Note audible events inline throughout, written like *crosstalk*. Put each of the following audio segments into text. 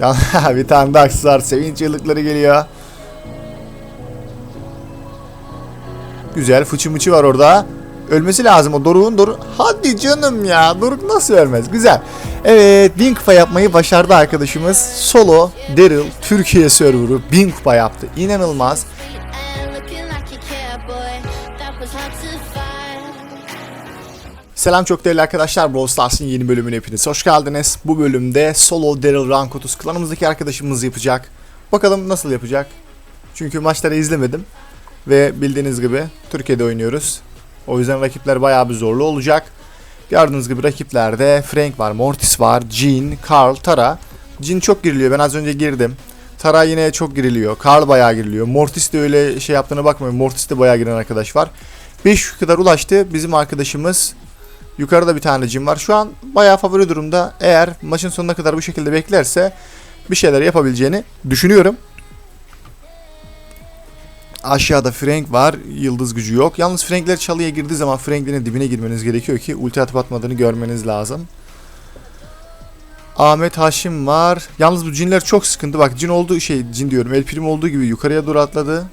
Ya *laughs* bir tane daha aksesuar sevinç çığlıkları geliyor. Güzel fıçı mıçı var orada. Ölmesi lazım o Doruk'un Doruk. Hadi canım ya Doruk nasıl ölmez? Güzel. Evet 1000 kupa yapmayı başardı arkadaşımız. Solo Daryl Türkiye serverı 1000 kupa yaptı. İnanılmaz. Selam çok değerli arkadaşlar. Brawl Stars'ın yeni bölümüne hepiniz hoş geldiniz. Bu bölümde solo Daryl Rank 30 klanımızdaki arkadaşımız yapacak. Bakalım nasıl yapacak. Çünkü maçları izlemedim. Ve bildiğiniz gibi Türkiye'de oynuyoruz. O yüzden rakipler bayağı bir zorlu olacak. Gördüğünüz gibi rakiplerde Frank var, Mortis var, Jean, Carl, Tara. Jean çok giriliyor. Ben az önce girdim. Tara yine çok giriliyor. Carl bayağı giriliyor. Mortis de öyle şey yaptığına bakmayın. Mortis de bayağı giren arkadaş var. 5 kadar ulaştı. Bizim arkadaşımız Yukarıda bir tane cim var. Şu an bayağı favori durumda. Eğer maçın sonuna kadar bu şekilde beklerse bir şeyler yapabileceğini düşünüyorum. Aşağıda Frank var. Yıldız gücü yok. Yalnız Frankler çalıya girdiği zaman Franklerin dibine girmeniz gerekiyor ki ulti atıp atmadığını görmeniz lazım. Ahmet Haşim var. Yalnız bu cinler çok sıkıntı. Bak cin olduğu şey cin diyorum. El prim olduğu gibi yukarıya doğru atladı.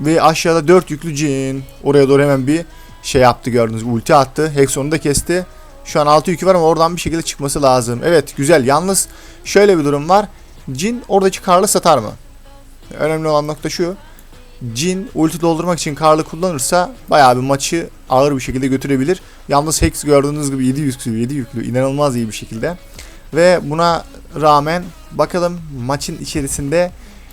Ve aşağıda 4 yüklü cin. Oraya doğru hemen bir şey yaptı gördünüz. Ulti attı. Hexon'u da kesti. Şu an 6 yükü var ama oradan bir şekilde çıkması lazım. Evet güzel. Yalnız şöyle bir durum var. Jin oradaki Karl'ı satar mı? Önemli olan nokta şu. Jin ulti doldurmak için Karl'ı kullanırsa bayağı bir maçı ağır bir şekilde götürebilir. Yalnız Hex gördüğünüz gibi 7 yüklü 7 yüklü inanılmaz iyi bir şekilde. Ve buna rağmen bakalım maçın içerisinde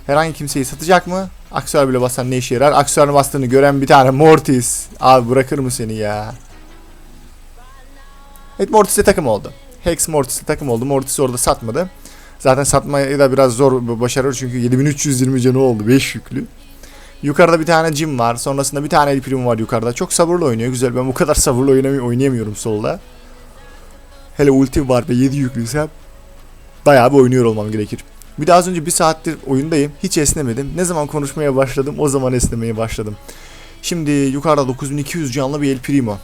herhangi kimseyi satacak mı? Aksesuar bile basan ne işe yarar? Aksesuarını bastığını gören bir tane Mortis. Abi bırakır mı seni ya? Evet Mortis'e takım oldu. Hex Mortis'e takım oldu. Mortis orada satmadı. Zaten satmayı da biraz zor başarır çünkü 7320 canı oldu 5 yüklü. Yukarıda bir tane Jim var. Sonrasında bir tane El Primo var yukarıda. Çok sabırlı oynuyor. Güzel. Ben bu kadar sabırlı oynamay- oynayamıyorum solda. Hele ulti var ve 7 yüklüysem bayağı bir oynuyor olmam gerekir. Bir de az önce bir saattir oyundayım. Hiç esnemedim. Ne zaman konuşmaya başladım o zaman esnemeye başladım. Şimdi yukarıda 9200 canlı bir El Primo.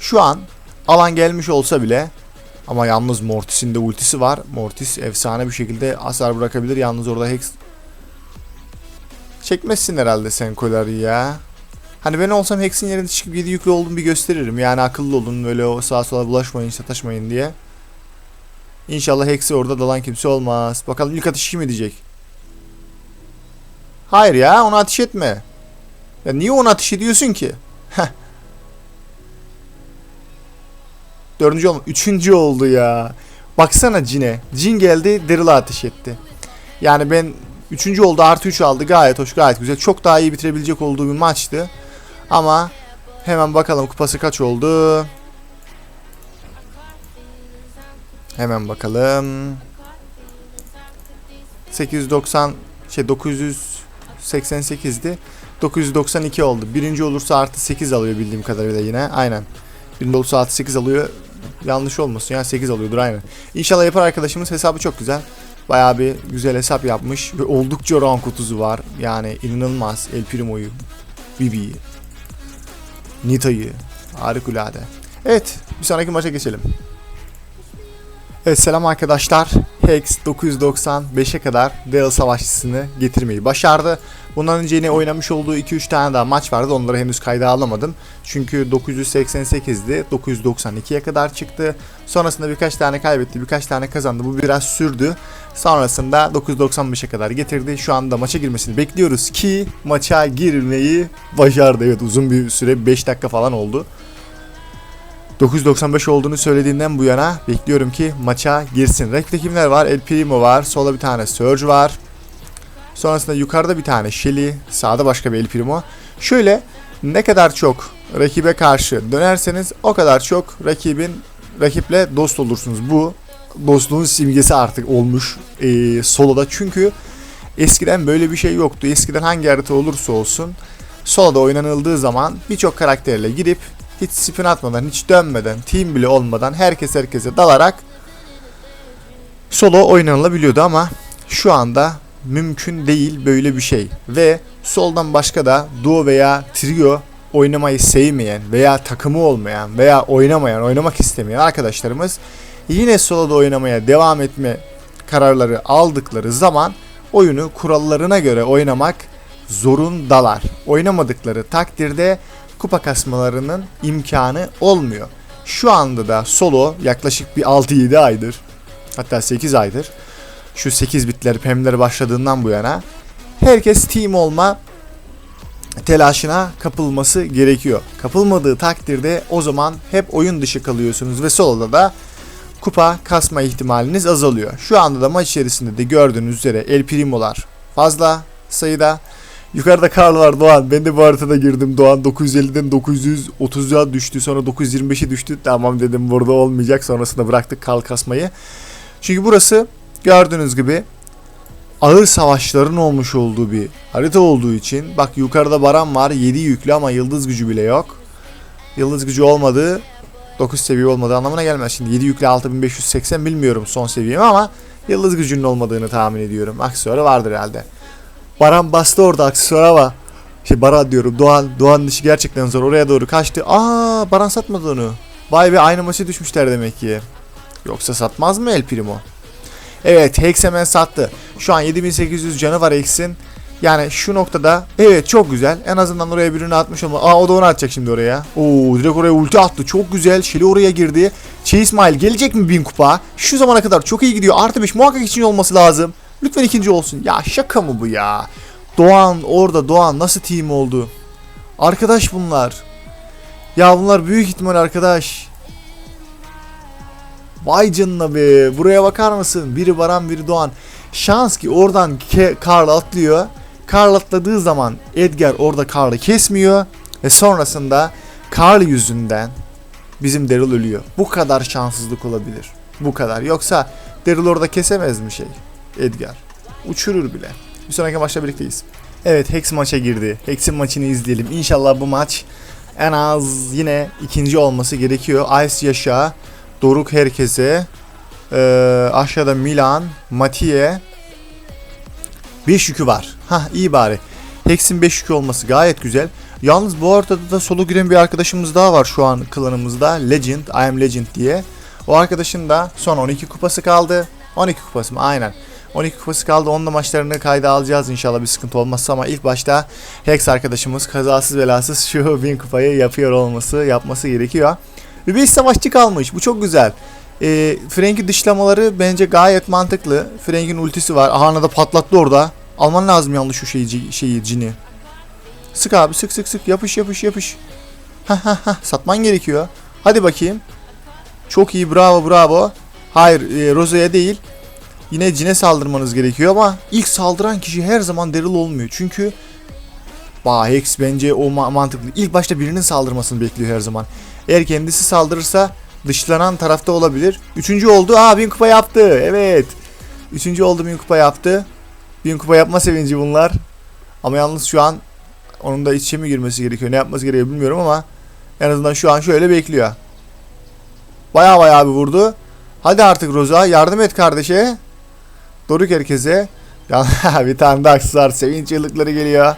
Şu an alan gelmiş olsa bile ama yalnız Mortis'in de ultisi var. Mortis efsane bir şekilde hasar bırakabilir. Yalnız orada Hex çekmezsin herhalde sen Kolar'ı ya. Hani ben olsam Hex'in yerine çıkıp 7 yüklü olduğumu bir gösteririm. Yani akıllı olun böyle o sağa sola bulaşmayın sataşmayın diye. İnşallah Hex'i orada dalan kimse olmaz. Bakalım ilk atışı kim edecek? Hayır ya ona ateş etme. Ya niye ona ateş ediyorsun ki? Dördüncü olma. Üçüncü oldu ya. Baksana Cin'e. Cin geldi Daryl'a ateş etti. Yani ben üçüncü oldu artı 3 aldı. Gayet hoş gayet güzel. Çok daha iyi bitirebilecek olduğu bir maçtı. Ama hemen bakalım kupası kaç oldu. Hemen bakalım. 890 şey 988'di. 992 oldu. Birinci olursa artı 8 alıyor bildiğim kadarıyla yine. Aynen. Birinci olursa artı 8 alıyor. Yanlış olmasın ya 8 alıyordur aynen. İnşallah yapar arkadaşımız hesabı çok güzel. Bayağı bir güzel hesap yapmış ve oldukça rank 30'u var. Yani inanılmaz. El Primo'yu, Bibi'yi, Nita'yı harikulade. Evet bir sonraki maça geçelim. Evet selam arkadaşlar. Hex 995'e kadar Daryl Savaşçısını getirmeyi başardı. Bundan önce yine oynamış olduğu 2-3 tane daha maç vardı. Onları henüz kayda alamadım. Çünkü 988'di. 992'ye kadar çıktı. Sonrasında birkaç tane kaybetti. Birkaç tane kazandı. Bu biraz sürdü. Sonrasında 995'e kadar getirdi. Şu anda maça girmesini bekliyoruz ki maça girmeyi başardı. Evet uzun bir süre 5 dakika falan oldu. 995 olduğunu söylediğinden bu yana bekliyorum ki maça girsin. Rakipte kimler var? El Primo var. Solda bir tane Surge var. Sonrasında yukarıda bir tane Shelly. Sağda başka bir El Primo. Şöyle ne kadar çok rakibe karşı dönerseniz o kadar çok rakibin rakiple dost olursunuz. Bu dostluğun simgesi artık olmuş ee, soloda. Çünkü eskiden böyle bir şey yoktu. Eskiden hangi harita olursa olsun soloda oynanıldığı zaman birçok karakterle gidip hiç spin atmadan, hiç dönmeden, team bile olmadan herkes herkese dalarak solo oynanılabiliyordu ama şu anda mümkün değil böyle bir şey. Ve soldan başka da duo veya trio oynamayı sevmeyen veya takımı olmayan veya oynamayan, oynamak istemeyen arkadaşlarımız yine soloda oynamaya devam etme kararları aldıkları zaman oyunu kurallarına göre oynamak zorundalar. Oynamadıkları takdirde kupa kasmalarının imkanı olmuyor. Şu anda da solo yaklaşık bir 6-7 aydır hatta 8 aydır şu 8 bitler pemleri başladığından bu yana herkes team olma telaşına kapılması gerekiyor. Kapılmadığı takdirde o zaman hep oyun dışı kalıyorsunuz ve soloda da kupa kasma ihtimaliniz azalıyor. Şu anda da maç içerisinde de gördüğünüz üzere El Primo'lar fazla sayıda. Yukarıda Karl var Doğan. Ben de bu haritada girdim. Doğan 950'den 930'a düştü. Sonra 925'e düştü. Tamam dedim burada olmayacak. Sonrasında bıraktık Karl kasmayı. Çünkü burası gördüğünüz gibi ağır savaşların olmuş olduğu bir harita olduğu için bak yukarıda Baran var 7 yüklü ama yıldız gücü bile yok. Yıldız gücü olmadığı 9 seviye olmadığı anlamına gelmez. Şimdi 7 yüklü 6580 bilmiyorum son seviyemi ama yıldız gücünün olmadığını tahmin ediyorum. Aksesuarı vardır herhalde. Baran bastı orada aksesuara ama şey Baran diyorum Doğan Doğan'ın işi gerçekten zor oraya doğru kaçtı. Aa Baran satmadı onu. Vay be aynı maça düşmüşler demek ki. Yoksa satmaz mı El Primo? Evet Hex hemen sattı. Şu an 7800 canı var Hex'in. Yani şu noktada evet çok güzel. En azından oraya birini atmış ama aa o da onu atacak şimdi oraya. Oo direkt oraya ulti attı. Çok güzel. Şili oraya girdi. Şey İsmail gelecek mi 1000 kupa? Şu zamana kadar çok iyi gidiyor. Artı 5 muhakkak için olması lazım. Lütfen ikinci olsun. Ya şaka mı bu ya? Doğan orada Doğan nasıl team oldu? Arkadaş bunlar. Ya bunlar büyük ihtimal arkadaş. Vay canına be. Buraya bakar mısın? Biri Baran biri Doğan. Şans ki oradan Karl atlıyor. Karl atladığı zaman Edgar orada Karl'ı kesmiyor. Ve sonrasında Karl yüzünden bizim Daryl ölüyor. Bu kadar şanssızlık olabilir. Bu kadar. Yoksa Daryl orada kesemez mi şey? Edgar. Uçurur bile. Bir sonraki maçta birlikteyiz. Evet Hex maça girdi. Hex'in maçını izleyelim. İnşallah bu maç en az yine ikinci olması gerekiyor. Ice Yaşa, Doruk herkese, ee, aşağıda Milan, Matiye, 5 yükü var. Hah iyi bari. Hex'in 5 yükü olması gayet güzel. Yalnız bu ortada da solo giren bir arkadaşımız daha var şu an klanımızda. Legend, I am Legend diye. O arkadaşın da son 12 kupası kaldı. 12 kupası mı? Aynen. 12 kupası kaldı. Onun da maçlarını kayda alacağız inşallah bir sıkıntı olmazsa ama ilk başta Hex arkadaşımız kazasız belasız şu *laughs* 1000 kupayı yapıyor olması, yapması gerekiyor. Ve 5 savaşçı kalmış. Bu çok güzel. E, Frank'i dışlamaları bence gayet mantıklı. Frank'in ultisi var. Ahana da patlattı orada. Alman lazım yanlış şu şeyi, şeyi cini. Sık abi sık sık sık yapış yapış yapış. Satman gerekiyor. Hadi bakayım. Çok iyi bravo bravo. Hayır e, Rosa'ya değil. Yine cine saldırmanız gerekiyor ama ilk saldıran kişi her zaman Daryl olmuyor. Çünkü Bah Hex bence o ma- mantıklı. İlk başta birinin saldırmasını bekliyor her zaman. Eğer kendisi saldırırsa dışlanan tarafta olabilir. Üçüncü oldu. Aa bin kupa yaptı. Evet. Üçüncü oldu bin kupa yaptı. Bin kupa yapma sevinci bunlar. Ama yalnız şu an onun da içe mi girmesi gerekiyor? Ne yapması gerekiyor bilmiyorum ama en azından şu an şöyle bekliyor. Baya baya bir vurdu. Hadi artık Roza yardım et kardeşe. Doruk herkese. Ya *laughs* bir tane daha aksesuar sevinç çığlıkları geliyor.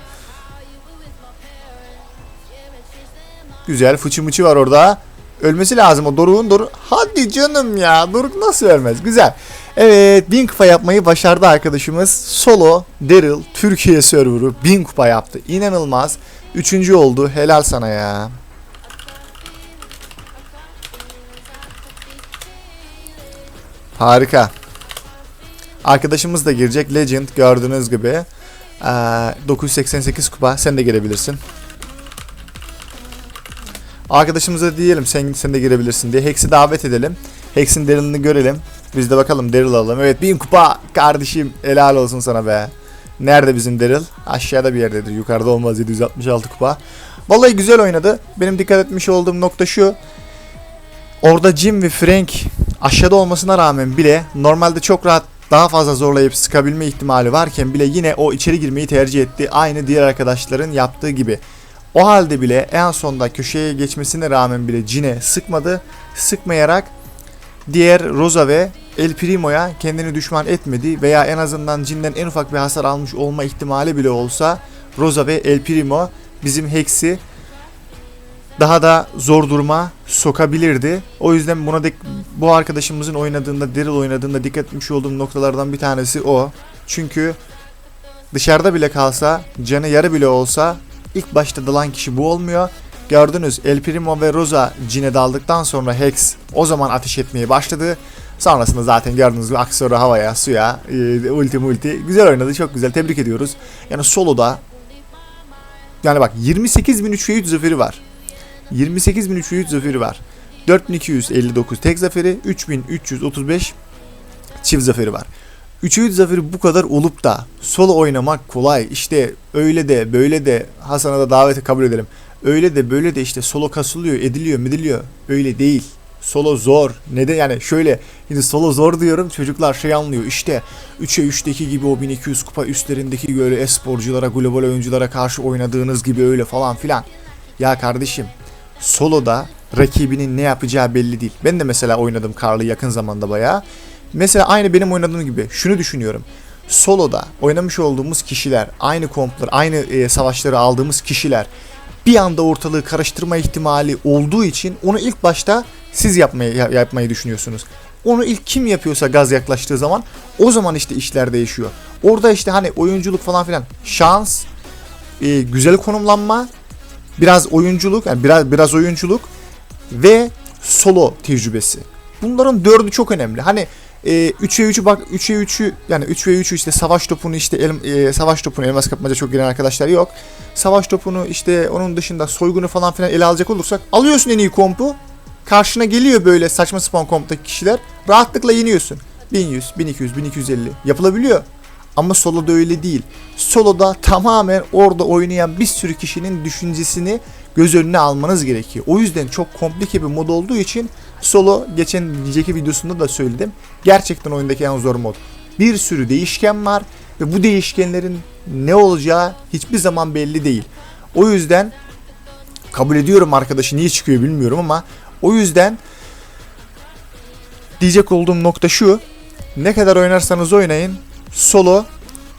Güzel fıçı mıçı var orada. Ölmesi lazım o Doruk'un Doruk. Hadi canım ya. Doruk nasıl ölmez? Güzel. Evet 1000 kupa yapmayı başardı arkadaşımız. Solo Daryl Türkiye serverı 1000 kupa yaptı. İnanılmaz. Üçüncü oldu. Helal sana ya. Harika. Arkadaşımız da girecek. Legend gördüğünüz gibi. Ee, 988 kupa. Sen de girebilirsin. Arkadaşımıza diyelim sen, sen de girebilirsin diye. Hex'i davet edelim. Hex'in Daryl'ını görelim. Biz de bakalım Daryl alalım. Evet 1000 kupa kardeşim. Helal olsun sana be. Nerede bizim Daryl? Aşağıda bir yerdedir. Yukarıda olmaz 766 kupa. Vallahi güzel oynadı. Benim dikkat etmiş olduğum nokta şu. Orada Jim ve Frank aşağıda olmasına rağmen bile normalde çok rahat daha fazla zorlayıp sıkabilme ihtimali varken bile yine o içeri girmeyi tercih etti. Aynı diğer arkadaşların yaptığı gibi. O halde bile en sonda köşeye geçmesine rağmen bile Cine sıkmadı. Sıkmayarak diğer Rosa ve El Primo'ya kendini düşman etmedi veya en azından Cin'den en ufak bir hasar almış olma ihtimali bile olsa Rosa ve El Primo bizim Hex'i daha da zor duruma sokabilirdi. O yüzden buna dik- bu arkadaşımızın oynadığında, Daryl oynadığında dikkat etmiş olduğum noktalardan bir tanesi o. Çünkü dışarıda bile kalsa, canı yarı bile olsa ilk başta dalan kişi bu olmuyor. Gördünüz El Primo ve Rosa cine daldıktan sonra Hex o zaman ateş etmeye başladı. Sonrasında zaten gördüğünüz gibi aksiyonu havaya, suya, e, ulti multi. Güzel oynadı, çok güzel. Tebrik ediyoruz. Yani soloda yani bak 28.000 3 zaferi var. 28.000 3 zaferi var. 4259 tek zaferi, 3335 çift zaferi var. 3 zaferi bu kadar olup da solo oynamak kolay. İşte öyle de böyle de Hasan'a da daveti kabul edelim. Öyle de böyle de işte solo kasılıyor, ediliyor, midiliyor. Öyle değil. Solo zor. Neden yani şöyle şimdi solo zor diyorum çocuklar şey anlıyor. İşte 3'e 3'teki gibi o 1200 kupa üstlerindeki böyle e-sporculara, global oyunculara karşı oynadığınız gibi öyle falan filan. Ya kardeşim soloda rakibinin ne yapacağı belli değil. Ben de mesela oynadım Karl'ı yakın zamanda bayağı. Mesela aynı benim oynadığım gibi şunu düşünüyorum. Soloda oynamış olduğumuz kişiler, aynı komplar, aynı e, savaşları aldığımız kişiler bir anda ortalığı karıştırma ihtimali olduğu için onu ilk başta siz yapmayı ya- yapmayı düşünüyorsunuz. Onu ilk kim yapıyorsa gaz yaklaştığı zaman o zaman işte işler değişiyor. Orada işte hani oyunculuk falan filan şans, e, güzel konumlanma, biraz oyunculuk, yani biraz biraz oyunculuk ve solo tecrübesi. Bunların dördü çok önemli. Hani e, 3'e 3'ü bak 3'e 3'ü yani 3 ve 3'ü işte savaş topunu işte el, e, savaş topunu elmas kapmaca çok giren arkadaşlar yok. Savaş topunu işte onun dışında soygunu falan filan ele alacak olursak alıyorsun en iyi kompu. Karşına geliyor böyle saçma sapan komptaki kişiler. Rahatlıkla yeniyorsun. 1100, 1200, 1250 yapılabiliyor. Ama soloda öyle değil. Soloda tamamen orada oynayan bir sürü kişinin düşüncesini göz önüne almanız gerekiyor. O yüzden çok komplike bir mod olduğu için solo geçen önceki videosunda da söyledim. Gerçekten oyundaki en zor mod. Bir sürü değişken var ve bu değişkenlerin ne olacağı hiçbir zaman belli değil. O yüzden kabul ediyorum arkadaşı niye çıkıyor bilmiyorum ama o yüzden diyecek olduğum nokta şu. Ne kadar oynarsanız oynayın solo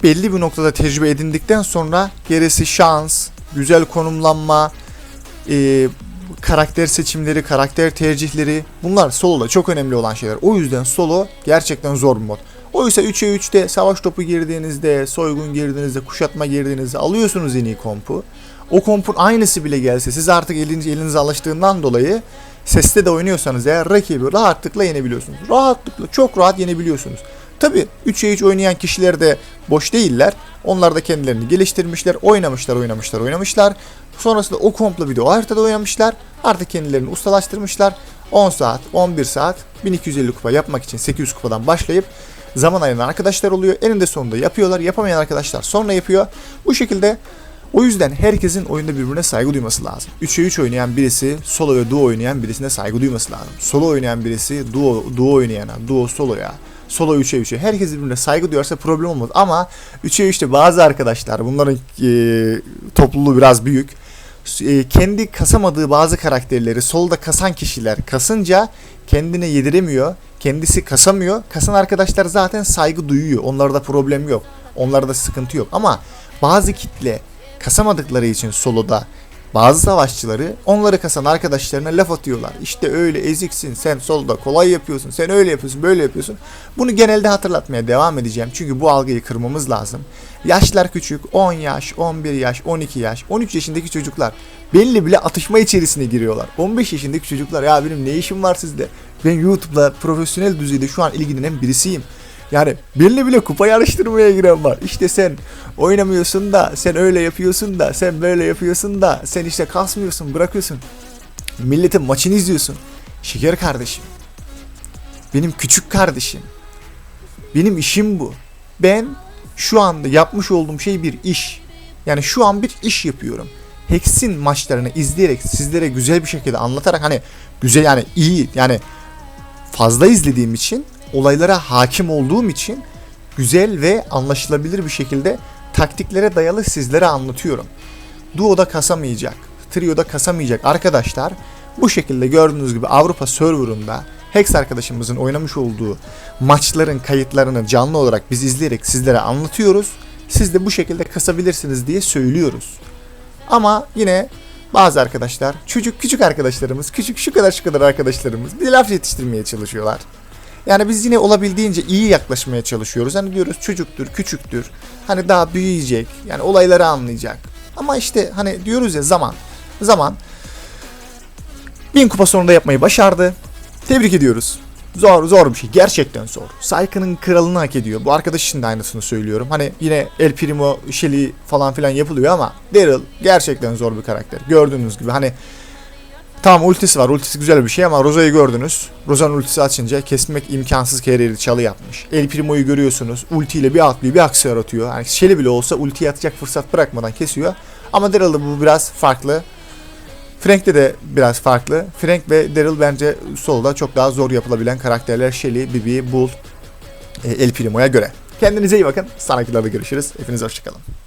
belli bir noktada tecrübe edindikten sonra gerisi şans, güzel konumlanma, e, karakter seçimleri, karakter tercihleri bunlar soloda çok önemli olan şeyler. O yüzden solo gerçekten zor bir mod. Oysa 3'e 3'te savaş topu girdiğinizde, soygun girdiğinizde, kuşatma girdiğinizde alıyorsunuz en iyi kompu. O kompun aynısı bile gelse siz artık elinize, elinize alıştığından dolayı seste de oynuyorsanız eğer rakibi rahatlıkla yenebiliyorsunuz. Rahatlıkla çok rahat yenebiliyorsunuz. Tabi 3'e 3 oynayan kişiler de boş değiller. Onlar da kendilerini geliştirmişler, oynamışlar, oynamışlar, oynamışlar. Sonrasında o komplo video o haritada oynamışlar. Artık kendilerini ustalaştırmışlar. 10 saat, 11 saat 1250 kupa yapmak için 800 kupadan başlayıp zaman ayıran arkadaşlar oluyor. Eninde sonunda yapıyorlar. Yapamayan arkadaşlar sonra yapıyor. Bu şekilde o yüzden herkesin oyunda birbirine saygı duyması lazım. 3'e 3 oynayan birisi solo ve duo oynayan birisine saygı duyması lazım. Solo oynayan birisi duo, duo oynayana, duo soloya, solo 3'e 3'e herkes birbirine saygı duyarsa problem olmaz. Ama 3'e 3'te bazı arkadaşlar bunların e, topluluğu biraz büyük. E, kendi kasamadığı bazı karakterleri solda kasan kişiler kasınca kendine yediremiyor. Kendisi kasamıyor. Kasan arkadaşlar zaten saygı duyuyor. Onlarda problem yok. Onlarda sıkıntı yok. Ama bazı kitle kasamadıkları için soloda bazı savaşçıları onları kasan arkadaşlarına laf atıyorlar. İşte öyle eziksin sen solda kolay yapıyorsun sen öyle yapıyorsun böyle yapıyorsun. Bunu genelde hatırlatmaya devam edeceğim. Çünkü bu algıyı kırmamız lazım. Yaşlar küçük 10 yaş 11 yaş 12 yaş 13 yaşındaki çocuklar belli bile atışma içerisine giriyorlar. 15 yaşındaki çocuklar ya benim ne işim var sizde? Ben YouTube'la profesyonel düzeyde şu an ilgilenen birisiyim. Yani belli bile kupa yarıştırmaya giren var. İşte sen oynamıyorsun da, sen öyle yapıyorsun da, sen böyle yapıyorsun da, sen işte kasmıyorsun, bırakıyorsun. Milletin maçını izliyorsun. Şeker kardeşim. Benim küçük kardeşim. Benim işim bu. Ben şu anda yapmış olduğum şey bir iş. Yani şu an bir iş yapıyorum. Hex'in maçlarını izleyerek sizlere güzel bir şekilde anlatarak hani güzel yani iyi yani fazla izlediğim için olaylara hakim olduğum için güzel ve anlaşılabilir bir şekilde taktiklere dayalı sizlere anlatıyorum. Duo'da kasamayacak, Trio'da kasamayacak arkadaşlar bu şekilde gördüğünüz gibi Avrupa serverında Hex arkadaşımızın oynamış olduğu maçların kayıtlarını canlı olarak biz izleyerek sizlere anlatıyoruz. Siz de bu şekilde kasabilirsiniz diye söylüyoruz. Ama yine bazı arkadaşlar, çocuk küçük arkadaşlarımız, küçük şu kadar şu kadar arkadaşlarımız bir laf yetiştirmeye çalışıyorlar. Yani biz yine olabildiğince iyi yaklaşmaya çalışıyoruz. Hani diyoruz çocuktur, küçüktür. Hani daha büyüyecek. Yani olayları anlayacak. Ama işte hani diyoruz ya zaman. Zaman. Bin kupa sonunda yapmayı başardı. Tebrik ediyoruz. Zor zor bir şey. Gerçekten zor. Sayka'nın kralını hak ediyor. Bu arkadaş için de aynısını söylüyorum. Hani yine El Primo, Shelly falan filan yapılıyor ama Daryl gerçekten zor bir karakter. Gördüğünüz gibi hani Tamam ultisi var. Ultisi güzel bir şey ama Rosa'yı gördünüz. Rosa'nın ultisi açınca kesmek imkansız kereli çalı yapmış. El Primo'yu görüyorsunuz. Ultiyle bir atlıyor, bir aksiyon atıyor. Yani Shelly bile olsa ultiye atacak fırsat bırakmadan kesiyor. Ama Daryl'da bu biraz farklı. Frank'te de biraz farklı. Frank ve Daryl bence solda çok daha zor yapılabilen karakterler. Shelly, Bibi, Bull, e, El Primo'ya göre. Kendinize iyi bakın. Sonraki videoda görüşürüz. Hepinize hoşçakalın.